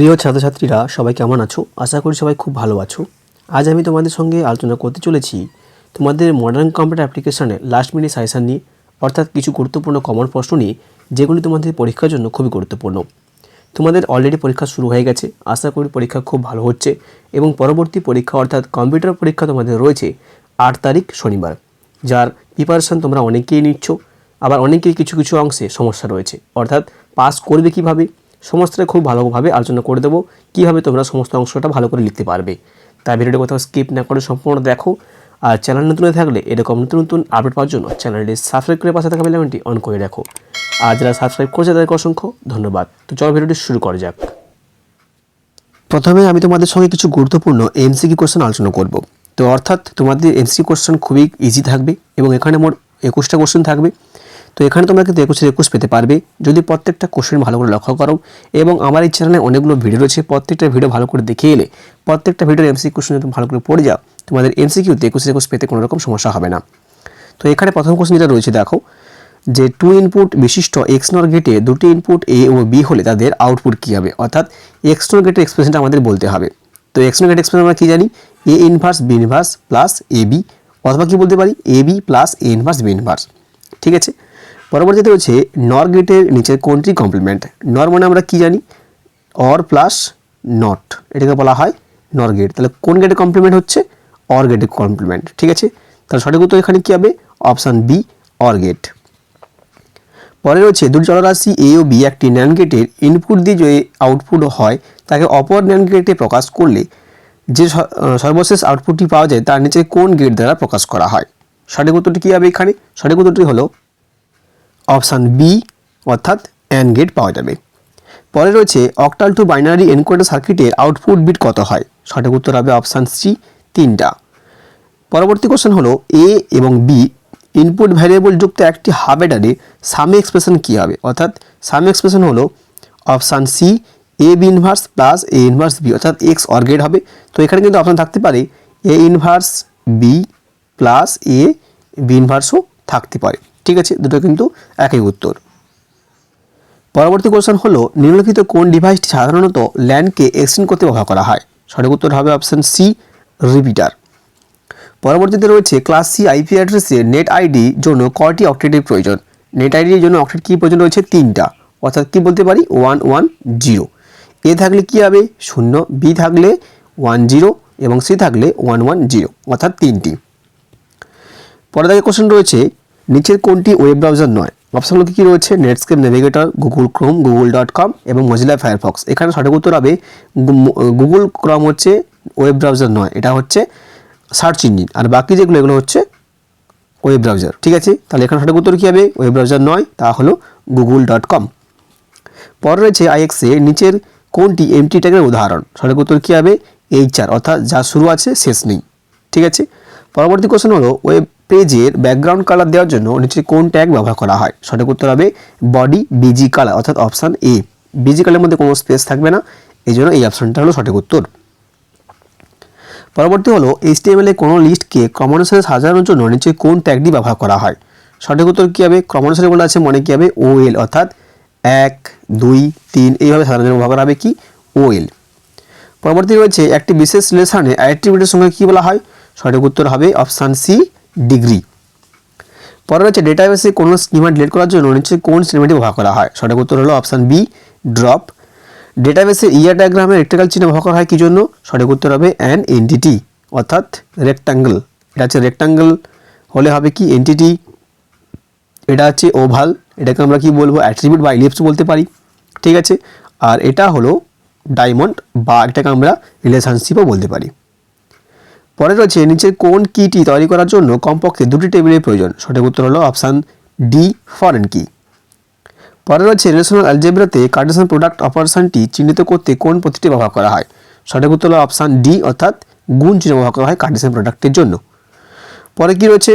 প্রিয় ছাত্রছাত্রীরা, সবাই কেমন আছো? আশা করি সবাই খুব ভালো আছো। আজ আমি তোমাদের সঙ্গে আলোচনা করতে চলেছি তোমাদের মডার্ন কম্পিউটার অ্যাপ্লিকেশানে লাস্ট মিনিট সাজেশান নিয়ে, অর্থাৎ কিছু গুরুত্বপূর্ণ কমন প্রশ্ন নিয়ে, যেগুলি তোমাদের পরীক্ষার জন্য খুবই গুরুত্বপূর্ণ। তোমাদের অলরেডি পরীক্ষা শুরু হয়ে গেছে, আশা করি পরীক্ষা খুব ভালো হচ্ছে এবং পরবর্তী পরীক্ষা, অর্থাৎ কম্পিউটার পরীক্ষা তোমাদের রয়েছে আট তারিখ শনিবার, যার প্রিপারেশন তোমরা অনেকেই নিচ্ছ। আবার অনেকেই কিছু কিছু অংশে সমস্যা রয়েছে, অর্থাৎ পাস করবে কীভাবে? সমস্তটা খুব ভালোভাবে আলোচনা করে দেবো। কীভাবে তোমরা সমস্ত অংশটা ভালো করে লিখতে পারবে। তাই ভিডিওটি কোথাও স্কিপ না করে সম্পূর্ণ দেখো। আর চ্যানেল নতুন থাকলে এরকম নতুন নতুন আপডেট পাওয়ার জন্য চ্যানেলটি সাবস্ক্রাইব করে পাশে থাকা বেলাইকনটি অন করে রাখো। আর যারা সাবস্ক্রাইব করেছে তাদেরকে অসংখ্য ধন্যবাদ। তো চলো ভিডিওটি শুরু করা যাক। প্রথমে আমি তোমাদের সঙ্গে কিছু গুরুত্বপূর্ণ এমসিকিউ কোশ্চেন আলোচনা করব। তো অর্থাৎ তোমাদের এমসিকিউ কোশ্চেন খুবই ইজি থাকবে এবং এখানে মোট একুশটা কোশ্চেন থাকবে। তো এখানে তোমরা কিন্তু একুশের একুশ পেতে পারবে। যদি প্রত্যেকটা কোশ্চেন ভালো করে লক্ষ্য করো এবং আমার এই চ্যানেলে অনেকগুলো ভিডিও রয়েছে, প্রত্যেকটা ভিডিও ভালো করে দেখে এলে প্রত্যেকটা ভিডিওর এমসি কোশ্চেন যদি ভালো করে পড়ে যাও, তোমাদের এমসিকিউতে একুশের একুশ পেতে কোনো রকম সমস্যা হবে না। তো এখানে প্রথম কোশ্চেন যেটা রয়েছে দেখো, যে টু ইনপুট বিশিষ্ট এক্স নর গেটে দুটি ইনপুট এ ও বি হলে তাদের আউটপুট কী হবে? অর্থাৎ এক্স নর গেটের এক্সপ্রেশনটা আমাদের বলতে হবে। তো এক্স নর গেটের এক্সপ্রেশন আমরা কী জানি? A inverse B inverse plus A B অথবা কী বলতে পারি? A B plus A inverse B inverse ঠিক আছে? পরবর্তীতে রয়েছে নর গেটের নিচে কোনটি কমপ্লিমেন্ট নর মানে আমরা কি জানি? অর প্লাস নট এটাকে বলা হয় নর গেট তাহলে কোন গেটের কমপ্লিমেন্ট হচ্ছে? অর গেটের কমপ্লিমেন্ট ঠিক আছে? তাহলে সঠিক উত্তর এখানে কী হবে? অপশান বি অর গেট পরে রয়েছে দুটি চলরাশি এ ও বি একটি ন্যান গেটের ইনপুট দিয়ে যে আউটপুট হয়, তাকে অপর ন্যান গেটে প্রকাশ করলে যে সর্বশেষ আউটপুটটি পাওয়া যায়, তার নিচে কোন গেট দ্বারা প্রকাশ করা হয়? সঠিক উত্তরটি কী হবে এখানে? সঠিক উত্তরটি হলো অপশান বি, অর্থাৎ অ্যান্ড গেট পাওয়া যাবে। পরে রয়েছে অক্টাল টু বাইনারি এনকোডার সার্কিটের আউটপুট বিট কত হয়? সঠিক উত্তর হবে অপশান সি তিনটা। পরবর্তী কোশ্চেন হলো এ এবং বি ইনপুট ভ্যারিয়েবল যুক্ত একটি হাবেডারে সাম এক্সপ্রেশন কী হবে? অর্থাৎ সাম এক্সপ্রেশন হলো option C A B inverse plus A inverse B অর্থাৎ এক্স অর গেট হবে। তো এখানে কিন্তু অপশান থাকতে পারে A inverse B plus A B ইনভার্সও থাকতে পারে। ঠিক আছে, দুটো কিন্তু একই উত্তর। পরবর্তী কোশ্চেন হলো, নিম্নলিখিত কোন ডিভাইসটি সাধারণত ল্যান্ডকে এক্সটেন্ড করতে ব্যবহার করা হয়? সঠিক উত্তর হবে অপশান সি রিপিটার পরবর্তীতে রয়েছে ক্লাস সি আইপি অ্যাড্রেসে নেট আইডি জন্য কয়টি অক্টেটের প্রয়োজন? নেট আইডির জন্য অক্টেট কী প্রয়োজন রয়েছে? তিনটা। অর্থাৎ কী বলতে পারি? ওয়ান ওয়ান জিরো এ থাকলে কী হবে? শূন্য। বি থাকলে ওয়ান জিরো এবং সি থাকলে ওয়ান ওয়ান জিরো অর্থাৎ তিনটি। পরে থেকে কোশ্চেন রয়েছে নিচের কোনটি ওয়েব ব্রাউজার নয়? অপশনগুলো কী কী রয়েছে? Netscape Navigator Google Chrome Google dot com এবং মজিলা ফায়ারফক্স এখানে সঠিক উত্তর হবে গুগল ক্রোম হচ্ছে ওয়েব ব্রাউজার নয়, এটা হচ্ছে সার্চ ইঞ্জিন আর বাকি যেগুলো, এগুলো হচ্ছে ওয়েব ব্রাউজার ঠিক আছে? তাহলে এখানে সঠিক উত্তর কী হবে? ওয়েব ব্রাউজার নয়, তা হলো গুগল ডট কম পরে রয়েছে আইএক্সে নিচের কোনটি এমটি ট্যাগের উদাহরণ? সঠিক উত্তর কী হবে? এইচআর অর্থাৎ যা শুরু আছে, শেষ নেই। ঠিক আছে? পরবর্তী কোশ্চেন হলো ওয়েব পেজের ব্যাকগ্রাউন্ড কালার দেওয়ার জন্য নিচে কোন ট্যাগ ব্যবহার করা হয়? সঠিক উত্তর হবে বডি বিজি কালার অর্থাৎ অপশান এ বিজি কালারের মধ্যে কোনো স্পেস থাকবে না, এই জন্য এই অপশানটা হলো সঠিক উত্তর। পরবর্তী হলো এইচটিএমএল এ কোনো লিস্টকে ক্রমানুসারে সাজানোর জন্য নিচে কোন ট্যাগটি ব্যবহার করা হয়? সঠিক উত্তর কী হবে? ক্রমানুসারে বলে আছে মনে কী হবে? ওএল অর্থাৎ এক, দুই, তিন, এইভাবে সাজানোর জন্য ব্যবহার করা হবে কি? ওএল পরবর্তী রয়েছে একটি বিশেষ রিলেশনে অ্যাট্রিবিউটের সঙ্গে কী বলা হয়? সঠিক উত্তর হবে অপশান সি ডিগ্রি। পরে রয়েছে ডেটাবেসে কোনো স্কিমা ডিলিট করার জন্য নিচে কোন স্কিমাটি ব্যবহার করা হয়? সঠিক উত্তর হলো অপশান বি ড্রপ ডেটাবেসে ইয়ার ডায়াগ্রামে রেক্টাকাল চিহ্ন ব্যবহার করা হয় কী জন্য সঠিক উত্তর হবে অ্যান এনটিটি অর্থাৎ রেক্টাঙ্গল এটা হচ্ছে রেক্টাঙ্গল হলে হবে কি এনটিটি এটা হচ্ছে ওভাল এটাকে আমরা কি বলব? অ্যাট্রিবিউট বা ইলিপস বলতে পারি। ঠিক আছে? আর এটা হলো ডায়মন্ড বা এটাকে আমরা রিলেশনশিপও বলতে পারি। পরে রয়েছে নিচের কোন কিটি তৈরি করার জন্য কমপক্ষে দুটি টেবিলের প্রয়োজন? সঠিক উত্তর হলো অপশান ডি, ফরেন কি। পরে রয়েছে রিলেশনাল অ্যালজেব্রাতে কার্টেশন প্রোডাক্ট অপারেশনটি চিহ্নিত করতে কোন পদ্ধতি ব্যবহার করা হয়? সঠিক উত্তর হলো অপশান ডি, অর্থাৎ গুণ চিহ্ন ব্যবহার করা হয় কার্টেশন প্রোডাক্টের জন্য। পরে কি রয়েছে?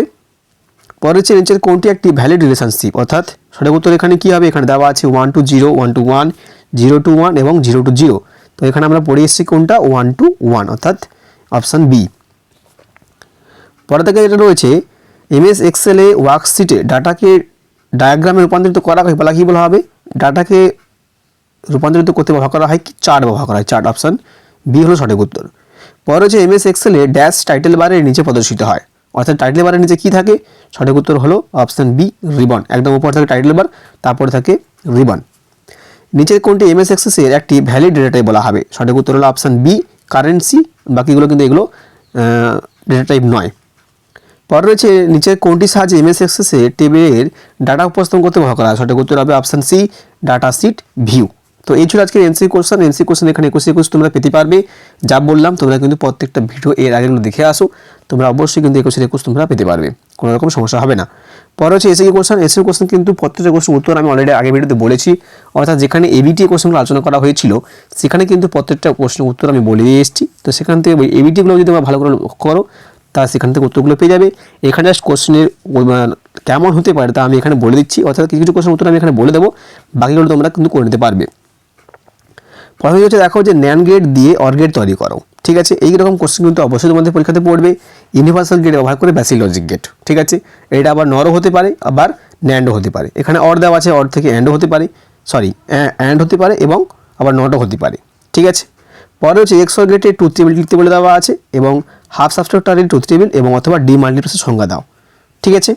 পরে হচ্ছে নিচের কোনটি একটি ভ্যালিড রিলেশনশিপ অর্থাৎ সঠিক উত্তর এখানে কী হবে? এখানে দেওয়া আছে one two zero one two one zero two one এবং জিরো টু জিরো তো এখানে আমরা পড়ে এসেছি কোনটা? ওয়ান টু ওয়ান অর্থাৎ অপশান বি। পরে থেকে যেটা রয়েছে, এমএস এক্সেলে ওয়ার্কশিটে ডাটাকে ডায়াগ্রামে রূপান্তরিত করা বলা কী বলা হবে? ডাটাকে রূপান্তরিত করতে ব্যবহার করা হয় কি চার্ট ব্যবহার করা হয় চার্ট অপশান বি হলো সঠিক উত্তর। পরে হচ্ছে এমএস এক্সেলে ড্যাশ টাইটেল বারের নিচে প্রদর্শিত হয়। অর্থাৎ টাইটেল বারের নিচে কি থাকে? সঠিক উত্তর হলো অপশান বি রিবন একদম উপর থাকে টাইটেল বার তারপরে থাকে রিবন নিচের কোনটি এমএস এক্সেসের একটি ভ্যালিড ডেটা টাইপ বলা হবে। সঠিক উত্তর হলো অপশান বি কারেন্সি বাকিগুলো কিন্তু এগুলো ডেটা টাইপ নয়। পরে রয়েছে নিচের কোনটি সাহায্যে এমএস এক্সেসে টেবিলের ডাটা উপস্থাপন করতে ব্যবহার করা সঠিক উত্তর হবে option C data sheet view তো এই ছিল আজকের এনসি কোশ্চেন এনসি কোশ্চেন এখানে একুশ একুশ তোমরা পেতে পারবে। যা বললাম, তোমরা কিন্তু প্রত্যেকটা ভিডিও এর আগেগুলো দেখে আসো। তোমরা অবশ্যই কিন্তু একুশের একুশ তোমরা পেতে পারবে। কোনো রকম সমস্যা হবে না। পরে হচ্ছে এসে কোশ্চেন এসে কোশ্চেন কিন্তু প্রত্যেকটা কোশ্চেন উত্তর আমি অলরেডি আগে ভিডিওতে বলেছি। অর্থাৎ যেখানে এবিটি কোশ্চেনগুলো আলোচনা করা হয়েছিল, সেখানে কিন্তু প্রত্যেকটা প্রশ্নের উত্তর আমি বলে দিয়ে এসেছি। তো সেখান থেকে এবিটিগুলো যদি তোমরা ভালো করে করো তা সেখান থেকে উত্তরগুলো পেয়ে যাবে। এখানে জাস্ট কোশ্চেনের কেমন হতে পারে তা আমি এখানে বলে দিচ্ছি। অর্থাৎ কিছু কিছু কোশ্চেন উত্তর আমি এখানে বলে দেবো। বাকিগুলো তোমরা কিন্তু করে নিতে পারবে। প্রথমে হচ্ছে দেখো যে ন্যান গেট দিয়ে অর গেট তৈরি করো। ঠিক আছে? এই রকম কোশ্চেন কিন্তু অবশ্যই তোমাদের পরীক্ষাতে পড়বে। ইউনিভার্সাল গেট ব্যবহার করে ব্যাসিক লজিক গেট ঠিক আছে? এটা আবার নরও হতে পারে, আবার ন্যান্ডও হতে পারে। এখানে অর দেওয়া আছে অর থেকে অ্যান্ডও হতে পারে। সরি অ্যান্ড হতে পারে এবং আবার নটও হতে পারে। ঠিক আছে? পরে হচ্ছে এক্সর গেটে টুথ টেবিল লিখতে বলে দেওয়া আছে এবং হাফ সাবস্ট্রাক্টারের টুথ টেবিল এবং অথবা ডি মাল্টিপ্লেসের সংজ্ঞা দাও। ঠিক আছে?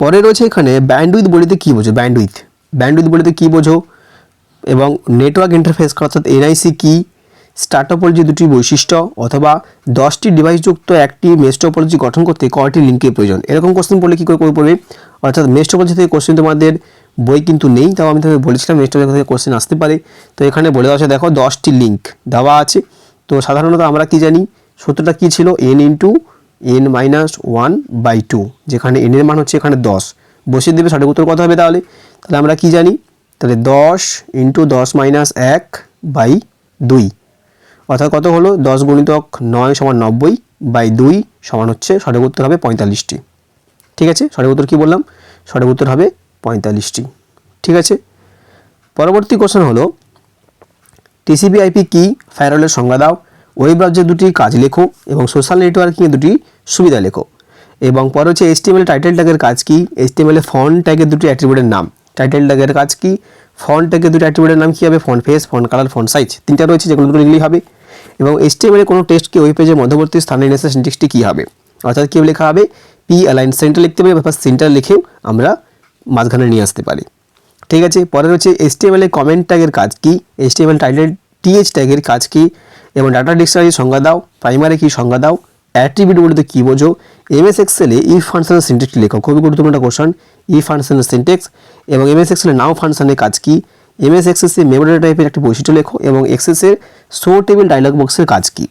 পরে রয়েছে এখানে ব্যান্ডউইথ বলিতে কী বোঝো? ব্যান্ডউইথ ব্যান্ডউইথ বলিতে কী বোঝো? এবং নেটওয়ার্ক ইন্টারফেস অর্থাৎ এনআইসি কি স্টার্টপোলজি দুটি বৈশিষ্ট্য, অথবা দশটি ডিভাইসযুক্ত একটি মেস্টোপোলজি গঠন করতে কয়টি লিঙ্কের প্রয়োজন? এরকম কোশ্চেন পড়লে কী করে করে পড়বে অর্থাৎ মেস্টোপোলজি থেকে কোশ্চেন তোমাদের বই কিন্তু নেই, তাও আমি তোমাকে বলেছিলাম মেস্টোপোলজি থেকে কোশ্চেন আসতে পারে। তো এখানে বলে দেওয়া আছে, দেখো, দশটি লিঙ্ক দেওয়া আছে। তো সাধারণত আমরা কি জানি? সূত্রটা কী ছিল? N into n minus one by two যেখানে এনের মান হচ্ছে এখানে দশ। বসিয়ে দেবে সঠিক উত্তর কত হবে তাহলে? তাহলে আমরা কি জানি? তাহলে দশ ইন্টু দশ মাইনাস এক বাই দুই। অর্থাৎ কত হলো? দশ গুণিতক নয় সমান নব্বই বাই দুই সমান হচ্ছে সঠিক উত্তর হবে পঁয়তাল্লিশটি। ঠিক আছে? সঠিক উত্তর কী বললাম? সঠিক উত্তর হবে পঁয়তাল্লিশটি। ঠিক আছে? পরবর্তী কোশ্চেন হলো টিসিপি আইপি কি ফায়ারওয়ালের সংজ্ঞা দাও? ওয়েব ব্রাউজার দুটি কাজ লেখো এবং সোশ্যাল নেটওয়ার্কিংয়ে দুটি সুবিধা লেখো। এবং পরে হচ্ছে এইচটিএমএল টাইটেল ট্যাগের কাজ কি? এইচটিএমএল ফন্ট ট্যাগের দুটি অ্যাট্রিবিউটের নাম। টাইটেল ট্যাগের কাজ কি? ফন্ট ট্যাগের দুটি অ্যাট্রিবিউটের নাম কী হবে? Font face font colour font size তিনটা রয়েছে, যেগুলো দুটো লিখলেই হবে। এবং এইচটিএমএল কোনো টেক্সটকে ওয়েব পেজের মধ্যবর্তী স্থানে এনে সিনটেক্সটি কী হবে? অর্থাৎ কেউ লেখা হবে? পি অ্যালাইন সেন্টার লিখতে পারি বা সেন্টার লিখেও আমরা মাঝখানে নিয়ে আসতে পারি। ঠিক আছে? পরে রয়েছে এইচটিএমএল এর কমেন্ট ট্যাগের কাজ কি? এইচটিএমএল টাইটেল টিএইচ ট্যাগের কাজ কি? এবং ডাটা ডিকশনারি সংজ্ঞা দাও। প্রাইমারি কি সংজ্ঞা দাও? অ্যাট্রিবিউট বলতে কী বোঝো? এমএস এক্সেলে ই ফাংশনের সিনটেক্সটি লেখো। খুবই গুরুত্বপূর্ণ কোশ্চেন ই ফাংশনের সিনটেক্স এবং এমএস এক্সেলে নাও ফাংশনের কাজ কি? এমএস এক্সেসে মেমোরি টাইপের একটি বৈশিষ্ট্য লেখো এবং এক্সেসের শো টেবিল ডায়লগ বক্সের কাজ কি?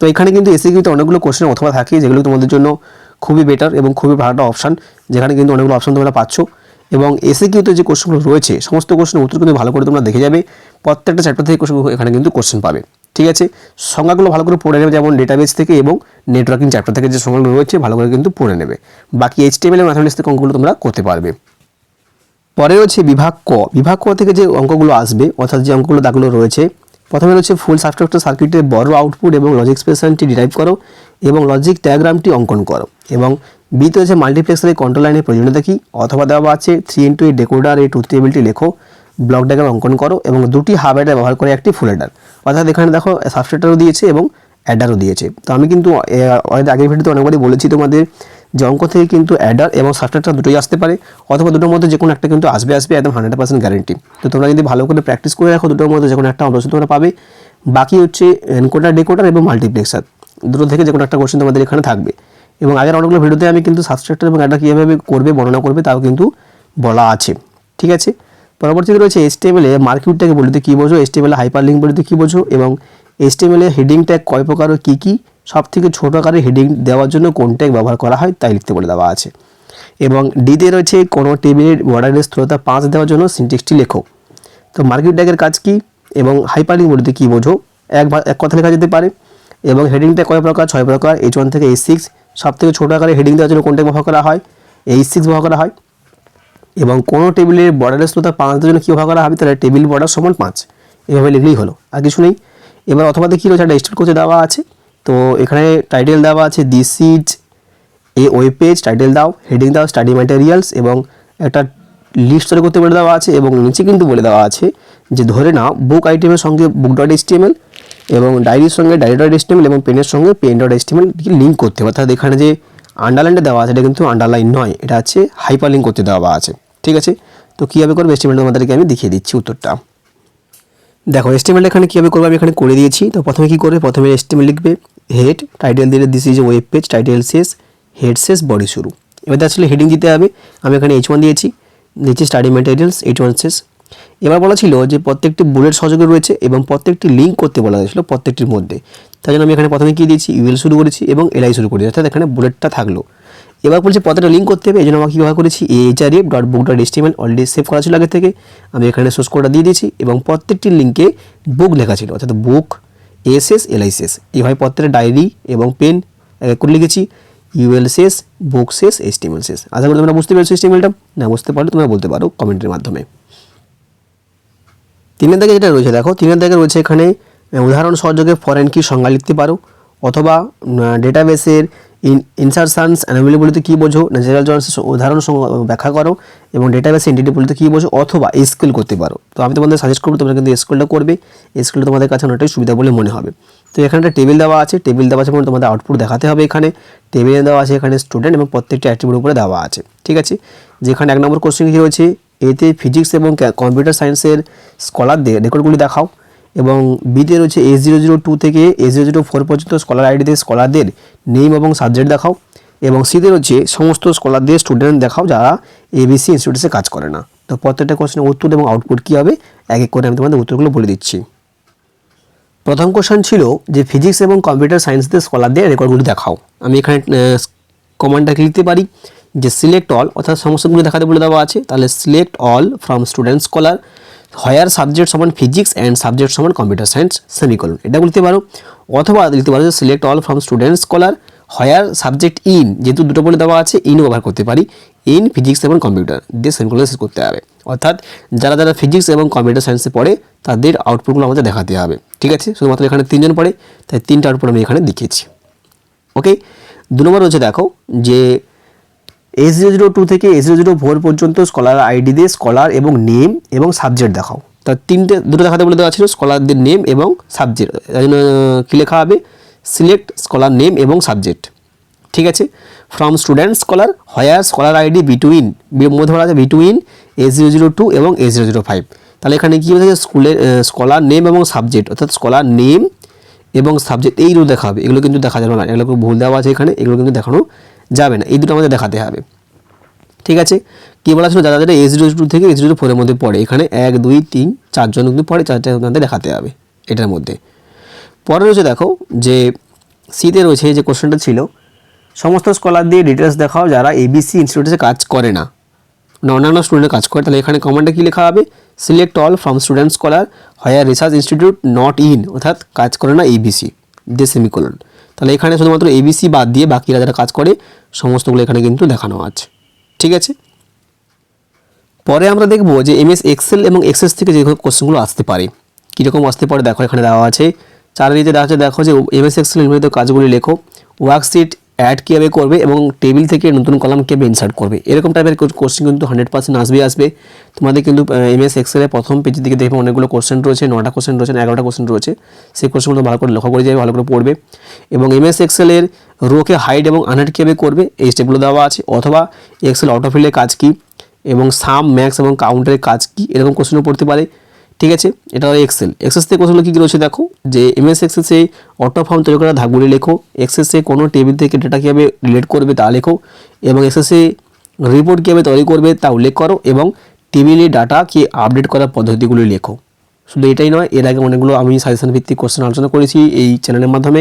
তো এখানে কিন্তু এসে কিন্তু অনেকগুলো কোশ্চেন অথবা থাকে যেগুলো তোমাদের জন্য খুবই বেটার এবং খুবই ভালো একটা অপশান যেখানে কিন্তু অনেকগুলো অপশান তোমরা পাচ্ছ। এবং এসে কিন্তু যে কোশ্চেনগুলো রয়েছে, সমস্ত কোশ্চেনের উত্তর কিন্তু ভালো করে তোমরা দেখে যাবে। প্রত্যেকটা চ্যাপ্টার থেকে কোশ্চেন এখানে কিন্তু কোশ্চেন পাবে। ঠিক আছে? সংজ্ঞাগুলো ভালো করে পড়ে নেবে যেমন ডেটাবেস থেকে এবং নেটওয়ার্কিং চ্যাপ্টার থেকে যে সংজ্ঞাগুলো রয়েছে, ভালো করে কিন্তু পড়ে নেবে। বাকি এইচটিএমএল এবং ম্যাথমেটিক্স থেকে অঙ্কগুলো তোমরা করতে পারবে। পরে রয়েছে বিভাগ ক। বিভাগ ক থেকে যে অঙ্কগুলো আসবে, অর্থাৎ যে অঙ্কগুলো দাগগুলো রয়েছে, প্রথমে রয়েছে ফুল সাবস্ট্রাক্টর সার্কিটের বড় আউটপুট এবং লজিক এক্সপ্রেশনটি ডিরাইভ করো এবং লজিক ডায়াগ্রামটি অঙ্কন করো এবং বিতে রয়েছে মাল্টিপ্লেক্সারের কন্ট্রোল লাইনের প্রয়োজনীয়তা কী অথবা দেওয়া আছে থ্রি ইন্টু এই ডেকোডার এই টুথ টেবিলটি লেখো ব্লক ডায়াগ্রাম অঙ্কন করো, এবং দুটি হাফ অ্যাডার ব্যবহার করে একটি ফুল অ্যাডার অর্থাৎ এখানে দেখো সাবস্ট্রেটারও দিয়েছে এবং অ্যাডারও দিয়েছে। তো আমি কিন্তু আগের ভিডিওতে অনেকবারই বলেছি তোমাদের যে অঙ্ক থেকে কিন্তু অ্যাডার এবং সাবস্ট্রেটার দুটোই আসতে পারে, অথবা দুটোর মধ্যে যে কোনো একটা কিন্তু আসবে আসবে, একদম হান্ড্রেড পার্সেন্ট গ্যারেন্টি তো তোমরা যদি ভালো করে প্র্যাকটিস করে রাখো, দুটোর মধ্যে যে কোনো একটা অবশ্যই তোমরা পাবে। বাকি হচ্ছে এনকোডার ডেকোডার এবং মাল্টিপ্লেক্সার দুটো থেকে যে কোনো একটা কোশ্চেন তোমাদের এখানে থাকবে। এবং আগের অনেকগুলো ভিডিওতে আমি কিন্তু সাবস্ট্রাক্টর এবং অ্যাডার কীভাবে করবে, বর্ণনা করবে, তাও কিন্তু বলা আছে। ঠিক আছে? পরবর্তীতে রয়েছে এসটিএমএল মার্কিউটটাকে বলতে কী বোঝো? এসটিএমএল হাইপার লিঙ্ক বলতে কী বোঝো? এবং এসটিএমএল হেডিং ট্যাগ কয় প্রকার ও কী কী? সব থেকে ছোটো আকারে হেডিং দেওয়ার জন্য কোন ট্যাগ ব্যবহার করা হয়, তাই লিখতে বলে দেওয়া আছে। এবং ডিতে রয়েছে কোনো টেবিলের বর্ডারের স্থিরতা পাঁচ দেওয়ার জন্য সিনটেক্সটি লেখো। তো মার্কিট ট্যাগের কাজ কী? এবং হাইপার লিঙ্ক বলতে কী বোঝো? এক এক কথা লেখা যেতে পারে। এবং হেডিংটা কয় প্রকার? ছয় প্রকার। এইচ ওয়ান থেকে এইচ সিক্স সব থেকে ছোটো আকারে হেডিং দেওয়ার জন্য কোনটা ব্যবহার করা হয়? এইচ সিক্স ব্যবহার করা হয়। এবং কোনো টেবিলের বর্ডারের স্থলতা পাঁচ দেওয়ার জন্য কী ব্যবহার করা হবে? তাহলে টেবিল বর্ডার সমান পাঁচ। এভাবে লিখলেই হলো। আর কিছু নেই। এবার অথবা দেখি রয়েছে, একটা করতে দেওয়া আছে। তো এখানে টাইটেল দেওয়া আছে this is a web page title দাও হেডিং দাও স্টাডি ম্যাটেরিয়ালস এবং একটা লিস্ট তৈরি করতে বলে দেওয়া আছে এবং নিচে কিন্তু বলে দেওয়া আছে যে ধরে নাও বুক আইটেমের সঙ্গে বুক ডট এসটিএমএল এবং ডায়েরির সঙ্গে ডায়েরি ডট এসটিএমএল এবং পেনের সঙ্গে পেন ডট এসটিএমএল লিঙ্ক করতে হবে। অর্থাৎ এখানে যে আন্ডারলাইনটা দেওয়া আছে, এটা কিন্তু আন্ডারলাইন নয়, এটা আছে হাইপার লিঙ্ক করতে দেওয়া আছে। ঠিক আছে? তো কীভাবে করবে এস্টিমেল তোমাদেরকে আমি দেখিয়ে দিচ্ছি উত্তরটা। দেখো এস্টিমেল এখানে কীভাবে করবে আমি এখানে করে দিয়েছি। তো প্রথমে কী করবে? প্রথমে এস্টিমেল লিখবে হেড টাইটেল দিলে this is web page title শেষ হেড শেষ বডি শুরু। এবার আসলে হেডিং দিতে হবে। আমি এখানে এইচ ওয়ান দিয়েছি, নিচে স্টাডি ম্যাটেরিয়ালস এইচ ওয়ান শেষ এবার বলা ছিল যে প্রত্যেকটি বুলেট সহযোগে রয়েছে এবং প্রত্যেকটি লিঙ্ক করতে বলা হয়েছিল প্রত্যেকটির মধ্যে। তাই জন্য আমি এখানে প্রথমে কী দিয়েছি? ইউএল শুরু করেছি এবং এলআই শুরু করেছি। অর্থাৎ এখানে বুলেটটা থাকল। এবার বলছে প্রত্যেকটা লিঙ্ক করতে হবে। এই জন্য আমাকে কীভাবে করেছি? HR F dot book dot HTML already save করা ছিল আগে থেকে। আমি এখানে সোর্স কোডটা দিয়ে দিয়েছি এবং প্রত্যেকটি লিঙ্কে বুক লেখা ছিল। অর্থাৎ বুক এস এস এলআইসিএস এইভাবে প্রত্যেকটা ডায়েরি এবং পেন করে লিখেছি। ইউএল শেষ বুক শেষ এসটিএমএল শেষ আশা করি তোমরা বুঝতে পেরেছ এসটিএমএলটা না বুঝতে পারলে তোমরা বলতে পারো কমেন্টের মাধ্যমে। তিনের দাগে যেটা রয়েছে, দেখো, তিনের দাগে রয়েছে এখানে উদাহরণ সহযোগে ফরেন কি সংজ্ঞা লিখতে পারো, অথবা ডেটাবেসের ইন ইনসারশনস অ্যানাবিলি বলতে কী বোঝো ন্যাচারাল জয়েন্সের উদাহরণ ব্যাখ্যা করো, এবং ডেটাবেস এন্টিটি বলতে কী বোঝো, অথবা স্কিল করতে পারো। তো আমি তোমাদের সাজেস্ট করব, তোমরা কিন্তু স্কুলটা করবে স্কুলটা তোমাদের কাছে অনেকটাই সুবিধা বলে মনে হবে। তো এখানে একটা টেবিল দেওয়া আছে টেবিল দেওয়া আছে এবং তোমাদের আউটপুট দেখাতে হবে এখানে। টেবিলে দেওয়া আছে এখানে স্টুডেন্ট এবং প্রত্যেকটি অ্যাট্রিবিউট উপরে দেওয়া আছে, ঠিক আছে? যেখানে এক নম্বর কোশ্চেন কী রয়েছে? এতে ফিজিক্স এবং কম্পিউটার সায়েন্সের স্কলারদের রেকর্ডগুলি দেখাও এবং বিতে রয়েছে এস জিরো জিরো টু থেকে এস জিরো জিরো ফোর পর্যন্ত স্কলার আইডিতে স্কলারদের নেম এবং সাবজেক্ট দেখাও এবং সিতে রয়েছে সমস্ত স্কলারদের স্টুডেন্ট দেখাও যারা এবিসি ইনস্টিটিউটসে কাজ করে না। তো প্রত্যেকটা কোশ্চেনের উত্তর এবং আউটপুট কী হবে? এক এক করে আমি তোমাদের উত্তরগুলো বলে দিচ্ছি। প্রথম কোশ্চেন ছিল যে ফিজিক্স এবং কম্পিউটার সায়েন্সদের স্কলারদের রেকর্ডগুলি দেখাও। আমি এখানে কমান্ডটা লিখতে পারি। যে সিলেক্ট অল অর্থাৎ সমস্তগুলো দেখাতে বলে দেওয়া আছে, তাহলে select all from student scholar higher subject সমান ফিজিক্স অ্যান্ড সাবজেক্ট সমান কম্পিউটার সায়েন্স সেমিকলন এটা বলতে পারো। অথবা লিখতে পারো যে select all from student scholar higher subject in যেহেতু দুটো বলে দেওয়া আছে ইন ব্যবহার করতে পারি। ইন ফিজিক্স এবং কম্পিউটার দিয়ে সেমিকলন শেষ করতে হবে। অর্থাৎ যারা যারা ফিজিক্স এবং কম্পিউটার সায়েন্সে পড়ে, তাদের আউটপুটগুলো আমাদের দেখাতে হবে। ঠিক আছে? শুধুমাত্র এখানে তিনজন পড়ে, তাই তিনটা আউটপুট আমি এখানে দেখিয়েছি। ওকে দু নম্বর রয়েছে দেখো যে এস জিরো টু থেকে এস জিরো জিরো ফোর পর্যন্ত স্কলার আইডি দিয়ে স্কলার এবং নেম এবং সাবজেক্ট দেখাও। তার তিনটে, দুটো দেখাতে বলে দেওয়া ছিল স্কলারদের নেম এবং সাবজেক্ট তাই জন্য কী লেখা হবে? সিলেক্ট স্কলার নেম এবং সাবজেক্ট ঠিক আছে? From student scholar where scholar ID between মধ্যে বলা আছে between S zero zero two এবং এস জিরো জিরো ফাইভ তাহলে এখানে কী বলছে? স্কুলের স্কলার নেম এবং সাবজেক্ট অর্থাৎ স্কলার নেম এবং সাবজেক্ট এইগুলো দেখা হবে এগুলো কিন্তু দেখা যাবে না। এগুলো ভুল দেওয়া আছে এখানে। এগুলো কিন্তু দেখানো যাবে না। এই দুটো আমাদের দেখাতে হবে। ঠিক আছে? কী বলা ছিল? যারা যারা এস জিরো টু থেকে এস জিরো ফোরের মধ্যে পড়ে, এখানে এক, দুই, তিন চারজন কিন্তু পড়ে, চারটে আপনাদের দেখাতে হবে এটার মধ্যে। পরে রয়েছে দেখো যে সিতে রয়েছে যে কোশ্চেনটা ছিল, সমস্ত স্কলার দিয়ে ডিটেলস দেখাও, যারা এবিসি ইনস্টিটিউটে কাজ করে না না অন্যান্য স্টুডেন্টের কাজ করে, তাহলে এখানে কমান্ডে কী লেখা হবে? Select all from student scholar where research institute not in অর্থাৎ কাজ করে না এবিসি দে সেমিকোলন তাহলে এখানে শুধুমাত্র এবিসি বাদ দিয়ে বাকিরা যারা কাজ করে সমস্তগুলো এখানে কিন্তু দেখানো আছে। ঠিক আছে? পরে আমরা দেখব যে এম এস এক্সেল এবং এক্সেস থেকে যে কোশ্চেনগুলো আসতে পারে। কীরকম আসতে পারে? দেখো এখানে দেওয়া আছে। চার নিচে দেওয়া আছে, দেখো যে এমএস এক্সেল নির্মিত কাজগুলি লেখো। ওয়ার্কশিট অ্যাড কীভাবে করবে এবং টেবিল থেকে নতুন কলাম কীভাবে ইনসার্ট করবে। এরকম টাইপের কোশ্চেন কিন্তু হান্ড্রেড পার্সেন্ট আসবে আসবে। তোমাদের কিন্তু এমএস এক্সেলের প্রথম পেজের দিকে দেখবে অনেকগুলো কোশ্চেন রয়েছে নটা কোশ্চেন রয়েছে, এগারোটা কোশ্চেন রয়েছে। সেই কোশ্চেনগুলো ভালো করে লক্ষ্য করে যাবে, ভালো করে পড়বে। এবং এমএস এক্সেলের রোকে হাইড এবং আনহাইড কীভাবে করবে, এই স্টেপগুলো দেওয়া আছে। অথবা এক্সেল অটোফিলের কাজ কী এবং সাম ম্যাক্স এবং কাউন্টারের কাজ কী, এরকম কোশ্চেনও পড়তে পারে। ঠিক আছে? এটা এক্সেল এক্সেস থেকে কোশ্চেনগুলো কী রয়েছে দেখো? যে এমএস এক্সেসে অটো ফর্ম তৈরি করা ধাপগুলি লেখো। এক্সেসে কোনো টেবিল থেকে ডেটা কীভাবে রিলেট করবে তা লেখো। এবং এক্সেসে রিপোর্ট কীভাবে তৈরি করবে তা উল্লেখ করো। এবং টেবিলে ডাটা কি আপডেট করার পদ্ধতিগুলি লেখো। শুধু এটাই নয়, এর আগে অনেকগুলো আমি সাজেশন ভিত্তিক কোশ্চেন আলোচনা করেছি এই চ্যানেলের মাধ্যমে।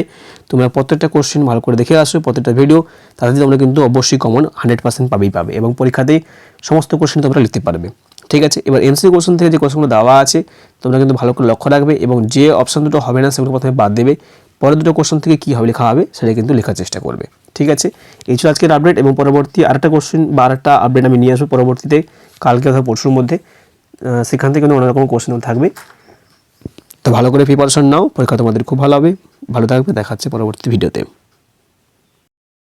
তোমরা প্রত্যেকটা কোশ্চেন ভালো করে দেখে আসো, প্রত্যেকটা ভিডিও তাতে তোমরা কিন্তু অবশ্যই কমন হান্ড্রেড পার্সেন্ট পাবেই পাবে। এবং পরীক্ষাতে সমস্ত কোশ্চেন তোমরা লিখতে পারবে। ঠিক আছে? এবার এমসি কোশ্চেন থেকে যে কোশ্চেনগুলো দেওয়া আছে, তোমরা কিন্তু ভালো করে লক্ষ্য রাখবে এবং যে অপশান দুটো হবে না সেগুলো প্রথমে বাদ দেবে। পরের দুটো কোশ্চেন থেকে কী হবে লেখা হবে সেটা কিন্তু লেখার চেষ্টা করবে। ঠিক আছে? এই ছিল আজকের আপডেট এবং পরবর্তী আরেকটা কোশ্চেন বা আরেকটা আপডেট আমি নিয়ে আসব পরবর্তীতে, কালকে অথবা পরশুর মধ্যে। সেখান থেকে কিন্তু অন্যরকম কোশ্চেন থাকবে। তো ভালো করে প্রিপারেশন নাও, পরীক্ষা তোমাদের খুব ভালো হবে। ভালো থাকবে দেখাচ্ছে পরবর্তী ভিডিওতে